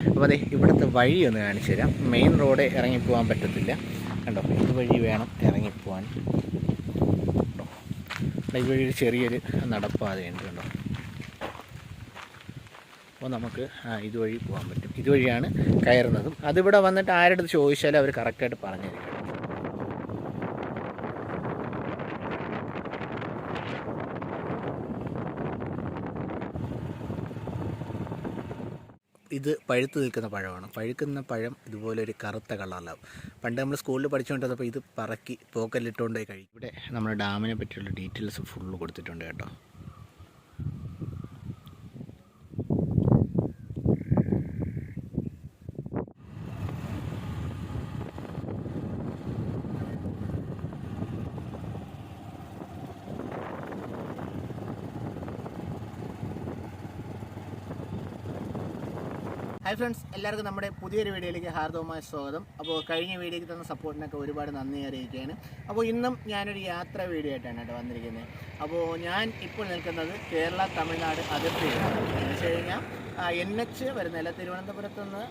അപ്പോൾ അതെ ഇവിടുത്തെ വഴി ഒന്ന് കാണിച്ചു തരാം. മെയിൻ റോഡ് ഇറങ്ങിപ്പോകാൻ പറ്റത്തില്ല. കണ്ടോ? ഇതുവഴി വേണം ഇറങ്ങിപ്പോവാൻ. കേട്ടോ ഇതുവഴി ഒരു ചെറിയൊരു നടപ്പാതയുണ്ട് കണ്ടോ? അപ്പോൾ നമുക്ക് ഇതുവഴി പോകാൻ പറ്റും. ഇതുവഴിയാണ് കയറുന്നതും. അതിവിടെ വന്നിട്ട് ആരുടെ അടുത്ത് ചോദിച്ചാലും അവർ കറക്റ്റായിട്ട് പറഞ്ഞു തരും ഇത് പഴുത്ത് നിൽക്കുന്ന പഴമാണ്. പഴുക്കുന്ന പഴം ഇതുപോലെ ഒരു കറുത്ത കളറിലാവും. പണ്ട് നമ്മൾ സ്കൂളിൽ പഠിച്ചുകൊണ്ടിരുന്നപ്പോൾ ഇത് പറക്കി പോക്കലിട്ടുകൊണ്ടേ കഴിക്കും. ഇവിടെ നമ്മുടെ ഡാമിനെ പറ്റിയുള്ള ഡീറ്റെയിൽസ് ഫുള്ള് കൊടുത്തിട്ടുണ്ട് കേട്ടോ. ഹായ് ഫ്രണ്ട്സ് എല്ലാവർക്കും നമ്മുടെ പുതിയൊരു വീഡിയോയിലേക്ക് ഹാർദവമായ സ്വാഗതം. അപ്പോൾ കഴിഞ്ഞ വീഡിയോയ്ക്ക് തന്ന സപ്പോർട്ടിനൊക്കെ ഒരുപാട് നന്ദി അറിയിക്കുകയാണ്. അപ്പോൾ ഇന്നും ഞാനൊരു യാത്ര വീഡിയോ ആയിട്ടാണ് കേട്ടോ വന്നിരിക്കുന്നത്. അപ്പോൾ ഞാൻ ഇപ്പോൾ നിൽക്കുന്നത് കേരള തമിഴ്നാട് അതിർത്തിയിലാണ്. എന്ന് വെച്ച് കഴിഞ്ഞാൽ എൻ എച്ച് വരുന്നില്ല തിരുവനന്തപുരത്ത് നിന്ന്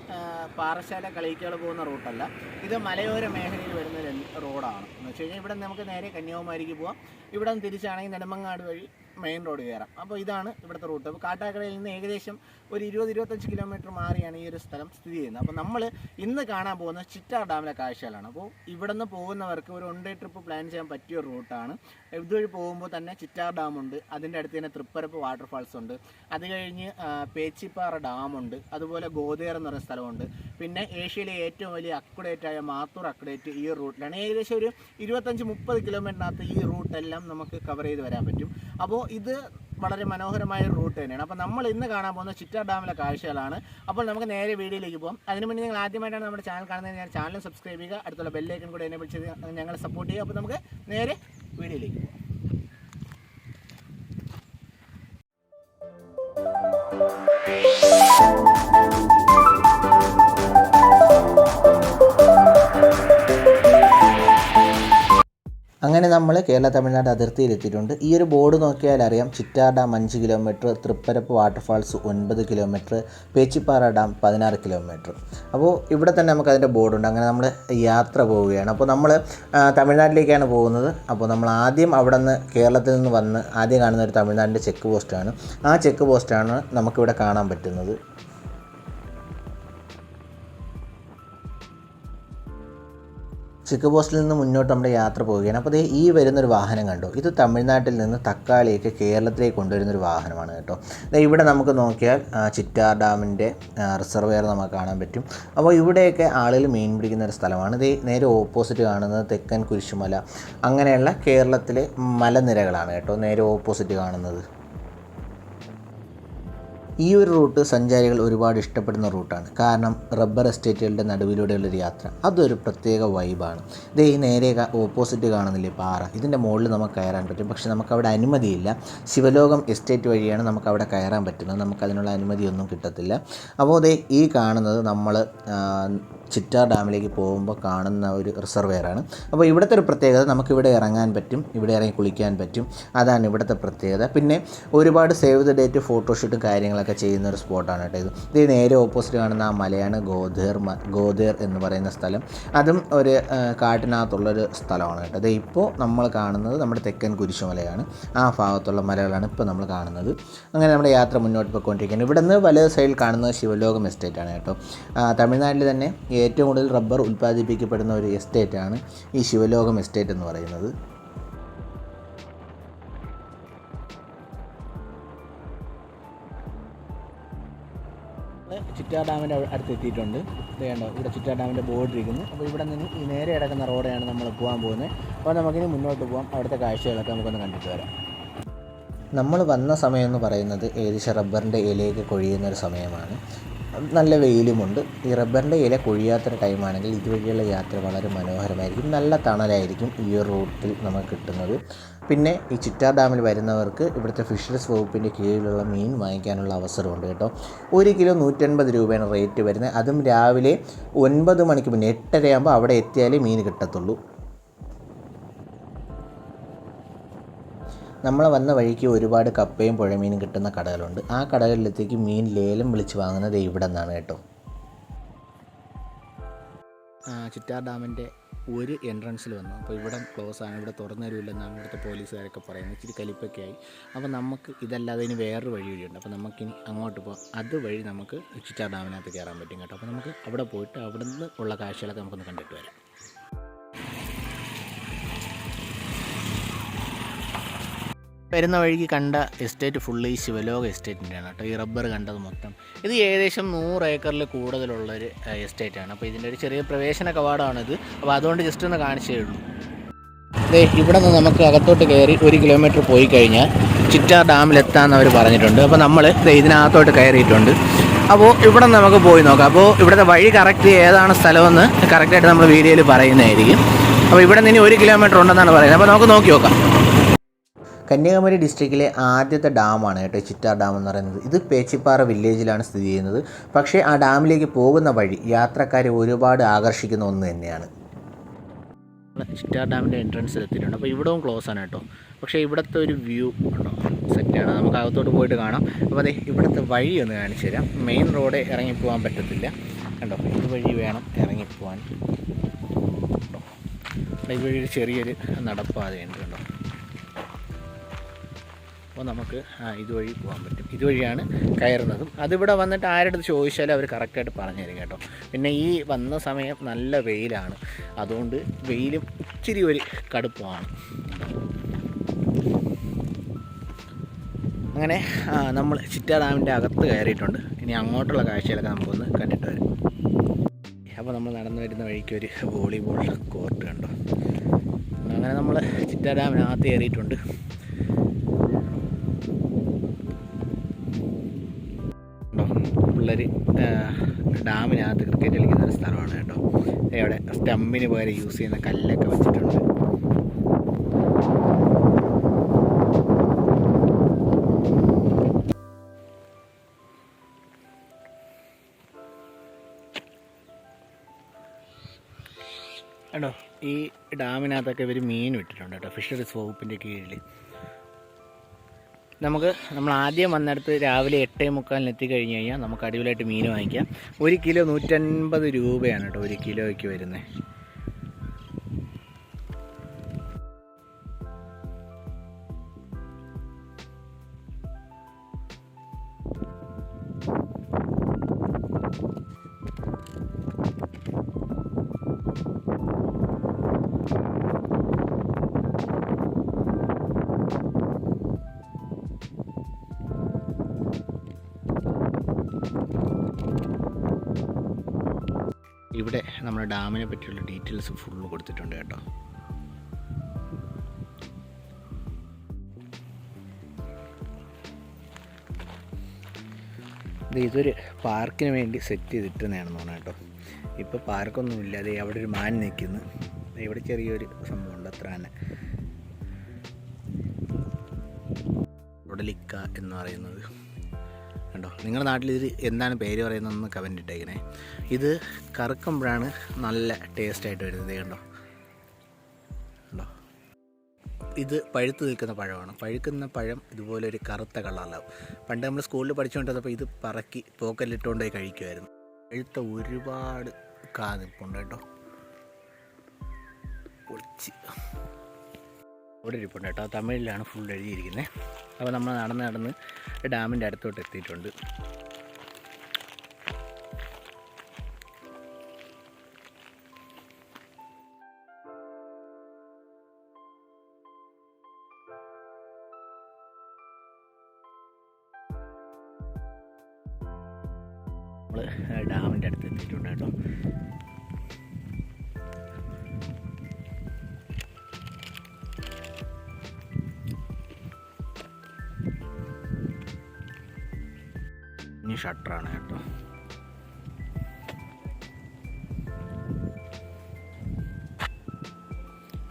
പാറശാല കളിയിക്കാൾ പോകുന്ന റൂട്ടല്ല. ഇത് മലയോര മേഖലയിൽ വരുന്ന റോഡാണ്. എന്ന് വെച്ച് കഴിഞ്ഞാൽ ഇവിടെ നമുക്ക് നേരെ കന്യാകുമാരിക്ക് പോവാം. ഇവിടെ നിന്ന് തിരിച്ചാണെങ്കിൽ നെടുമങ്ങാട് വഴി മെയിൻ റോഡ് കയറാം. അപ്പോൾ ഇതാണ് ഇവിടുത്തെ റൂട്ട്. അപ്പോൾ കാട്ടാക്കടയിൽ നിന്ന് ഏകദേശം ഒരു ഇരുപത് ഇരുപത്തഞ്ച് കിലോമീറ്റർ മാറിയാണ് ഈ ഒരു സ്ഥലം സ്ഥിതി ചെയ്യുന്നത്. അപ്പോൾ നമ്മൾ ഇന്ന് കാണാൻ പോകുന്നത് ചിറ്റാർ ഡാമിലെ കാഴ്ചകളാണ്. അപ്പോൾ ഇവിടെ നിന്ന് പോകുന്നവർക്ക് ഒരു വൺ ഡേ ട്രിപ്പ് പ്ലാൻ ചെയ്യാൻ പറ്റിയ റൂട്ടാണ്. ഇതുവഴി പോകുമ്പോൾ തന്നെ ചിറ്റാർ ഡാമുണ്ട്. അതിന്റെ അടുത്ത് തന്നെ തൃപ്പരപ്പ് വാട്ടർഫാൾസ് ഉണ്ട്. അത് കഴിഞ്ഞ് പേച്ചിപ്പാറ ഡാമുണ്ട്. അതുപോലെ ഗോതേർ എന്ന് പറയുന്ന സ്ഥലമുണ്ട്. പിന്നെ ഏഷ്യയിലെ ഏറ്റവും വലിയ അക്കുഡേറ്റ് ആയ മാത്തൂർ അക്കുഡേറ്റ് ഈ റൂട്ടിലാണ് ഏകദേശം ഒരു ഇരുപത്തഞ്ച് മുപ്പത് കിലോമീറ്ററിനകത്ത് ഈ റൂട്ടെല്ലാം നമുക്ക് കവർ ചെയ്ത് വരാൻ പറ്റും. അപ്പോൾ ഇത് വളരെ മനോഹരമായ റൂട്ട് തന്നെയാണ്. അപ്പോൾ നമ്മൾ ഇന്ന് കാണാൻ പോകുന്ന ചിറ്റാർ ഡാമിലെ കാഴ്ചകളാണ്. അപ്പോൾ നമുക്ക് നേരെ വീഡിയോയിലേക്ക് പോകാം. അതിന് മുന്നേ നിങ്ങൾ ആദ്യമായിട്ടാണ് നമ്മുടെ ചാനൽ കാണുന്നത് ഞാൻ ചാനൽ സബ്സ്ക്രൈബ് ചെയ്യുക. അടുത്തുള്ള ബെല്ലൈക്കൺ കൂടെ എന്നെ വിളിച്ചത് ഞങ്ങളെ സപ്പോർട്ട് ചെയ്യുക. അപ്പോൾ നമുക്ക് നേരെ വീഡിയോയിലേക്ക് പോകാം അങ്ങനെ നമ്മൾ കേരള തമിഴ്നാട് അതിർത്തിയിൽ എത്തിയിട്ടുണ്ട് ഈ ഒരു ബോർഡ് നോക്കിയാൽ അറിയാം. ചിറ്റാർ ഡാം അഞ്ച് കിലോമീറ്റർ തൃപ്പരപ്പ് വാട്ടർഫാൾസ് ഒൻപത് കിലോമീറ്റർ പേച്ചിപ്പാറ ഡാം പതിനാറ് കിലോമീറ്റർ. അപ്പോൾ ഇവിടെ തന്നെ നമുക്ക് അതിന്റെ ബോർഡുണ്ട് അങ്ങനെ നമ്മൾ യാത്ര പോവുകയാണ്. അപ്പോൾ നമ്മൾ തമിഴ്നാട്ടിലേക്കാണ് പോകുന്നത്. അപ്പോൾ നമ്മൾ ആദ്യം അവിടെ നിന്ന് കേരളത്തിൽ നിന്ന് വന്ന് ആദ്യം കാണുന്ന ഒരു തമിഴ്നാടിന്റെ ചെക്ക് പോസ്റ്റാണ്. ആ ചെക്ക് പോസ്റ്റാണ് നമുക്കിവിടെ കാണാൻ പറ്റുന്നത്. ചെക്ക് പോസ്റ്റിൽ നിന്ന് മുന്നോട്ട് നമ്മുടെ യാത്ര പോവുകയാണ്. അപ്പോൾ ഈ വരുന്നൊരു വാഹനം കണ്ടു? ഇത് തമിഴ്നാട്ടിൽ നിന്ന് തക്കാളിയൊക്കെ കേരളത്തിലേക്ക് കൊണ്ടുവരുന്നൊരു വാഹനമാണ് കേട്ടോ. ഇവിടെ നമുക്ക് നോക്കിയാൽ ചിറ്റാർ ഡാമിന്റെ റിസർവെയർ നമുക്ക് കാണാൻ പറ്റും. അപ്പോൾ ഇവിടെയൊക്കെ ആളുകൾ മീൻ പിടിക്കുന്ന ഒരു സ്ഥലമാണ്. ഇത് നേരെ ഓപ്പോസിറ്റ് കാണുന്നത് തെക്കൻ കുരിശുമല. അങ്ങനെയുള്ള കേരളത്തിലെ മലനിരകളാണ് കേട്ടോ നേരെ ഓപ്പോസിറ്റ് കാണുന്നത്. ഈ ഒരു റൂട്ട് സഞ്ചാരികൾ ഒരുപാട് ഇഷ്ടപ്പെടുന്ന റൂട്ടാണ്. കാരണം റബ്ബർ എസ്റ്റേറ്റുകളുടെ നടുവിലൂടെയുള്ളൊരു യാത്ര അതൊരു പ്രത്യേക വൈബാണ്. ഇത് ഈ നേരെ ഓപ്പോസിറ്റ് കാണുന്നില്ലേ പാറ. ഇതിന്റെ മുകളിൽ നമുക്ക് കയറാൻ പറ്റും. പക്ഷെ നമുക്കവിടെ അനുമതിയില്ല. ശിവലോകം എസ്റ്റേറ്റ് വഴിയാണ് നമുക്ക് അവിടെ കയറാൻ പറ്റുന്നത്. നമുക്കതിനുള്ള അനുമതിയൊന്നും കിട്ടത്തില്ല. അപ്പോൾ ദേ ഈ കാണുന്നത് നമ്മൾ ചിറ്റാർ ഡാമിലേക്ക് പോകുമ്പോൾ കാണുന്ന ഒരു റിസർവെയറാണ് അപ്പോൾ ഇവിടുത്തെ ഒരു പ്രത്യേകത നമുക്കിവിടെ ഇറങ്ങാൻ പറ്റും. ഇവിടെ ഇറങ്ങി കുളിക്കാൻ പറ്റും. അതാണ് ഇവിടുത്തെ പ്രത്യേകത. പിന്നെ ഒരുപാട് സേവ് ദ ഡേറ്റ് ഫോട്ടോഷൂട്ടും കാര്യങ്ങളൊക്കെ ചെയ്യുന്ന ഒരു സ്പോട്ടാണ് കേട്ടോ ഇത്. ഇത് നേരെ ഓപ്പോസിറ്റ് കാണുന്ന ആ മലയാണ് ഗോധേർ ഗോധേർ എന്ന് പറയുന്ന സ്ഥലം. അതും ഒരു കാട്ടിനകത്തുള്ളൊരു സ്ഥലമാണ് കേട്ടോ. ഇത് ഇപ്പോൾ നമ്മൾ കാണുന്നത് നമ്മുടെ തെക്കൻ കുരിശുമലയാണ്. ആ ഭാഗത്തുള്ള മലകളാണ് ഇപ്പോൾ നമ്മൾ കാണുന്നത്. അങ്ങനെ നമ്മുടെ യാത്ര മുന്നോട്ട് പോയിക്കൊണ്ടിരിക്കുകയാണ്. ഇവിടെ നിന്ന് വലത് സൈഡിൽ കാണുന്നത് ശിവലോകം എസ്റ്റേറ്റാണ് കേട്ടോ. തമിഴ്നാട്ടിൽ തന്നെ ഏറ്റവും കൂടുതൽ റബ്ബർ ഉൽപ്പാദിപ്പിക്കപ്പെടുന്ന ഒരു എസ്റ്റേറ്റാണ് ഈ ശിവലോകം എസ്റ്റേറ്റ് എന്ന് പറയുന്നത്. ചിറ്റാർ ഡാമിന്റെ അടുത്ത് എത്തിയിട്ടുണ്ട് ഇത് കണ്ടോ ഇവിടെ ചിറ്റാർ ഡാമിന്റെ ബോർഡ് ഇരിക്കുന്നു. അപ്പോൾ ഇവിടെ നിന്ന് ഈ നേരെ ഇടക്കുന്ന റോഡാണ് നമ്മൾ പോകാൻ പോകുന്നത്. അപ്പോൾ നമുക്കിനി മുന്നോട്ട് പോകാം അവിടുത്തെ കാഴ്ചകളൊക്കെ നമുക്കൊന്ന് കണ്ടിട്ട് വരാം. നമ്മൾ വന്ന സമയം എന്ന് പറയുന്നത് ഏകദേശം റബ്ബറിന്റെ ഇലയൊക്കെ കൊഴിയുന്ന ഒരു സമയമാണ്. നല്ല വെയിലുമുണ്ട്. ഈ റബ്ബറിന്റെ ഇല കൊഴിയാത്തൊരു ടൈമാണെങ്കിൽ ഇതുവഴിയുള്ള യാത്ര വളരെ മനോഹരമായിരിക്കും. നല്ല തണലായിരിക്കും ഈ ഒരു റൂട്ടിൽ നമുക്ക് കിട്ടുന്നത്. പിന്നെ ഈ ചിറ്റാർ ഡാമിൽ വരുന്നവർക്ക് ഇവിടുത്തെ ഫിഷറീസ് വകുപ്പിന്റെ കീഴിലുള്ള മീൻ വാങ്ങിക്കാനുള്ള അവസരമുണ്ട് കേട്ടോ. ഒരു കിലോ നൂറ്റൻപത് രൂപയാണ് റേറ്റ് വരുന്നത്. അതും രാവിലെ ഒൻപത് മണിക്ക് മുന്നേ എട്ടരയാകുമ്പോൾ അവിടെ എത്തിയാലേ മീൻ കിട്ടത്തുള്ളൂ. നമ്മൾ വന്ന വഴിക്ക് ഒരുപാട് കപ്പയും പുഴമീനും കിട്ടുന്ന കടകളുണ്ട്. ആ കടകളിലത്തേക്ക് മീൻ ലേലം വിളിച്ച് വാങ്ങുന്നത് ഇവിടെ നിന്നാണ് കേട്ടോ ചിറ്റാർ ഡാമിന്റെ ഒരു എൻട്രൻസിൽ വന്നു. അപ്പോൾ ഇവിടെ ക്ലോസ് ആണ്. ഇവിടെ തുറന്നു തരുമില്ലെന്നാണ് ഇവിടുത്തെ പോലീസുകാരൊക്കെ പറയുന്നത്. ഇച്ചിരി കലിപ്പൊക്കെ ആയി അപ്പോൾ നമുക്ക് ഇതല്ലാതെ ഇനി വേറൊരു വഴി വഴിയുണ്ട് അപ്പോൾ നമുക്കിനി അങ്ങോട്ട് പോകാം അതുവഴി നമുക്ക് ചിറ്റാർ ഡാമിനകത്ത് കയറാൻ പറ്റും കേട്ടോ. അപ്പോൾ നമുക്ക് അവിടെ പോയിട്ട് അവിടുന്ന് ഉള്ള കാഴ്ചകളൊക്കെ നമുക്കൊന്ന് കണ്ടിട്ട് വരാം. വരുന്ന വഴിക്ക് കണ്ട എസ്റ്റേറ്റ് ഫുള്ള് ശിവലോക എസ്റ്റേറ്റിന്റെയാണ് കേട്ടോ. ഈ റബ്ബർ കണ്ടത് മൊത്തം. ഇത് ഏകദേശം നൂറ് ഏക്കറിൽ കൂടുതലുള്ളൊരു എസ്റ്റേറ്റാണ്. അപ്പോൾ ഇതിന്റെ ഒരു ചെറിയ പ്രവേശന കവാടമാണിത് അപ്പോൾ അതുകൊണ്ട് ജസ്റ്റ് ഒന്ന് കാണിച്ചേ ഉള്ളൂ. ദേ ഇവിടെ നിന്ന് നമുക്ക് അകത്തോട്ട് കയറി ഒരു കിലോമീറ്റർ പോയി കഴിഞ്ഞാൽ ചിറ്റാർ ഡാമിലെത്താമെന്ന് അവർ പറഞ്ഞിട്ടുണ്ട്. അപ്പോൾ നമ്മൾ ഇതിനകത്തോട്ട് കയറിയിട്ടുണ്ട്. അപ്പോൾ ഇവിടെ നിന്ന് നമുക്ക് പോയി നോക്കാം. അപ്പോൾ ഇവിടുത്തെ വഴി കറക്റ്റ് ഏതാണ് സ്ഥലമെന്ന് കറക്റ്റായിട്ട് നമ്മൾ വീഡിയോയിൽ പറയുന്നതായിരിക്കും. അപ്പോൾ ഇവിടെ നിന്ന് ഇനി ഒരു കിലോമീറ്റർ ഉണ്ടെന്നാണ് പറയുന്നത്. അപ്പോൾ നമുക്ക് നോക്കി നോക്കാം. കന്യാകുമാരി ഡിസ്ട്രിക്റ്റിലെ ആദ്യത്തെ ഡാമാണ് കേട്ടോ ചിറ്റാർ ഡാം എന്ന് പറയുന്നത്. ഇത് പേച്ചിപ്പാറ വില്ലേജിലാണ് സ്ഥിതി ചെയ്യുന്നത്. പക്ഷേ ആ ഡാമിലേക്ക് പോകുന്ന വഴി യാത്രക്കാരെ ഒരുപാട് ആകർഷിക്കുന്ന ഒന്ന് തന്നെയാണ്. ചിറ്റാർ ഡാമിന്റെ എൻട്രൻസിൽ എത്തിയിട്ടുണ്ട്. അപ്പോൾ ഇവിടവും ക്ലോസ് ആണ് കേട്ടോ. പക്ഷേ ഇവിടുത്തെ ഒരു വ്യൂ ഉണ്ടോ? സെറ്റാണ് നമുക്ക് അകത്തോട്ട് പോയിട്ട് കാണാം. അപ്പോൾ അതെ ഇവിടുത്തെ വഴി ഒന്ന് കാണിച്ചു തരാം. മെയിൻ റോഡ് ഇറങ്ങിപ്പോകാൻ പറ്റത്തില്ല. കണ്ടോ? ഇത് വഴി വേണം ഇറങ്ങിപ്പോവാൻ. വഴി ഒരു ചെറിയൊരു നടപ്പാതയുണ്ട് കണ്ടോ? അപ്പോൾ നമുക്ക് ഇതുവഴി പോകാൻ പറ്റും. ഇതുവഴിയാണ് കയറുന്നതും. അതിവിടെ വന്നിട്ട് ആരുടെ ചോദിച്ചാലും അവർ കറക്റ്റായിട്ട് പറഞ്ഞു തരും കേട്ടോ. പിന്നെ ഈ വന്ന സമയം നല്ല വെയിലാണ്. അതുകൊണ്ട് വെയിലും ഇച്ചിരി ഒരു കടുപ്പമാണ്. അങ്ങനെ നമ്മൾ ചിറ്റാ ഡാമിന്റെ അകത്ത് കയറിയിട്ടുണ്ട്. ഇനി അങ്ങോട്ടുള്ള കാഴ്ചകളൊക്കെ നമുക്കൊന്ന് കണ്ടിട്ട് വരും. അപ്പോൾ നമ്മൾ നടന്നു വരുന്ന വഴിക്ക് ഒരു വോളിബോൾ കോർട്ട് കണ്ടോ? അങ്ങനെ നമ്മൾ ചിറ്റാ ഡാമിനകത്ത് കയറിയിട്ടുണ്ട്. പിള്ളേർ ഡാമിനകത്ത് ക്രിക്കറ്റ് കളിക്കുന്ന ഒരു സ്ഥലമാണ് കേട്ടോ. അവിടെ സ്റ്റമ്പിന് പകരം യൂസ് ചെയ്യുന്ന കല്ലൊക്കെ വെച്ചിട്ടുണ്ട്. കേട്ടോ ഈ ഡാമിനകത്തൊക്കെ ഇവർ മീൻ വിട്ടിട്ടുണ്ട് കേട്ടോ. ഫിഷറീസ് വകുപ്പിന്റെ കീഴിൽ നമുക്ക് നമ്മൾ ആദ്യം വന്നിടത്ത് രാവിലെ എട്ടേ മുക്കാലിന് എത്തിക്കഴിഞ്ഞ് കഴിഞ്ഞാൽ നമുക്ക് അടിപൊളിയായിട്ട് മീൻ വാങ്ങിക്കാം. ഒരു കിലോ നൂറ്റൻപത് രൂപയാണ് കേട്ടോ ഒരു കിലോയ്ക്ക് വരുന്നത്. ഇവിടെ നമ്മുടെ ഡാമിനെ പറ്റിയുള്ള ഡീറ്റെയിൽസ് ഫുൾ കൊടുത്തിട്ടുണ്ട് കേട്ടോ. ഇത് ഇതൊരു പാർക്കിന് വേണ്ടി സെറ്റ് ചെയ്തിട്ടുന്നതാണെന്ന് തോന്നുന്നു കേട്ടോ. ഇപ്പോൾ പാർക്കൊന്നും ഇല്ലാതെ അവിടെ ഒരു മാൻ നിൽക്കുന്നു ഇവിടെ ചെറിയൊരു സംഭവമുണ്ട്. അത്ര തന്നെ. ഉടലിക്ക എന്ന് പറയുന്നത്. കണ്ടോ? നിങ്ങളുടെ നാട്ടിൽ ഇത് എന്താണ് പേര് പറയുന്നതെന്ന് കമന്റ് ഇട്ടേക്കണേ. ഇത് കറുക്കുമ്പോഴാണ് നല്ല ടേസ്റ്റ് ആയിട്ട് വരുന്നത് കണ്ടോ? കണ്ടോ? ഇത് പഴുത്ത് നിൽക്കുന്ന പഴമാണ്. പഴുക്കുന്ന പഴം ഇതുപോലെ ഒരു കറുത്ത കളറിലാവും പണ്ട് നമ്മൾ സ്കൂളിൽ പഠിച്ചുകൊണ്ടിരുന്നപ്പോൾ ഇത് പറക്കി പോക്കലിട്ടുകൊണ്ട് പോയി കഴിക്കുമായിരുന്നു പഴുത്ത ഒരുപാട് കാ നിൽപ്പുണ്ട് കേട്ടോ. പൊളിച്ച്. ഇവിടെ ഇരിപ്പുണ്ട് കേട്ടോ. തമിഴിലാണ് ഫുൾ എഴുതിയിരിക്കുന്നത്. അപ്പോൾ നമ്മൾ നടന്ന് നടന്ന് ഡാമിന്റെ അടുത്തോട്ട് എത്തിയിട്ടുണ്ട്. ഷട്ടറാണ് കേട്ടോ.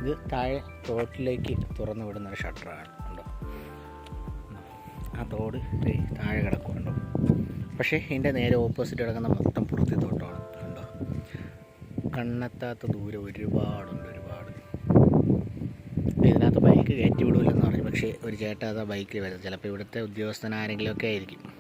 ഇത് താഴെ തോട്ടിലേക്ക് തുറന്നു വിടുന്ന ഒരു ഷട്ടറാണ് ഉണ്ടോ ആ തോട് താഴെ കിടക്കുന്നുണ്ടോ? പക്ഷേ ഇതിന്റെ നേരെ ഓപ്പോസിറ്റ് കിടക്കുന്ന മൊത്തം പുറത്തി തോട്ടമാണ് കണ്ടോ? കണ്ണെത്താത്ത ദൂരം ഒരുപാടുണ്ട് ഒരുപാട്. ഇതിനകത്ത് ബൈക്ക് കയറ്റി വിടില്ലെന്ന് പറഞ്ഞു. പക്ഷേ ഒരു ചേട്ടാ ബൈക്കിൽ വരുന്നത് ചിലപ്പോൾ ഇവിടുത്തെ ഉദ്യോഗസ്ഥൻ ആരെങ്കിലുമൊക്കെ ആയിരിക്കും.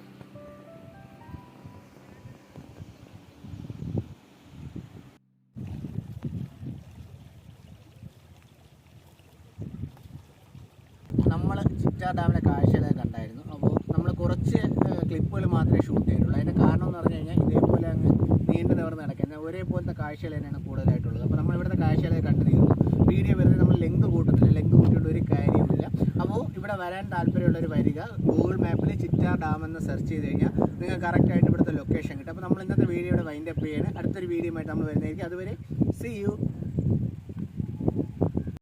ചിറ്റാർ ഡാമിലെ കാഴ്ചകളെ കണ്ടായിരുന്നു. അപ്പോൾ നമ്മൾ കുറച്ച് ക്ലിപ്പുകൾ മാത്രമേ ഷൂട്ട് ചെയ്തിട്ടുള്ളൂ. അതിന്റെ കാരണം എന്ന് പറഞ്ഞു കഴിഞ്ഞാൽ ഇതേപോലെ അങ്ങ് നീണ്ടു നിവർന്ന് നടക്കുന്നത് ഒരേപോലത്തെ കാഴ്ചകൾ തന്നെയാണ് കൂടുതലായിട്ടുള്ളത്. അപ്പോൾ നമ്മൾ ഇവിടുത്തെ കാഴ്ചകളെ കണ്ടു വീഡിയോ വെറുതെ നമ്മൾ ലെങ്ത് കൂട്ടത്തില്ല. ലെങ്ത് കൂട്ടിയിട്ട് ഒരു കാര്യമില്ല അപ്പോൾ ഇവിടെ വരാൻ താല്പര്യമുള്ളവർ വരിക ഗൂഗിൾ മാപ്പിൽ ചിറ്റാർ ഡാം എന്ന് സെർച്ച് ചെയ്ത് കഴിഞ്ഞാൽ നിങ്ങൾക്ക് കറക്റ്റായിട്ട് ഇവിടുത്തെ ലൊക്കേഷൻ കിട്ടും. അപ്പോൾ നമ്മൾ ഇന്നത്തെ വീഡിയോയുടെ ഇവിടെ അപ്പ് ചെയ്യാണ്. അടുത്തൊരു വീഡിയോ ആയിട്ട് നമ്മൾ വരുന്നതായിരിക്കും. അതുവരെ സി യു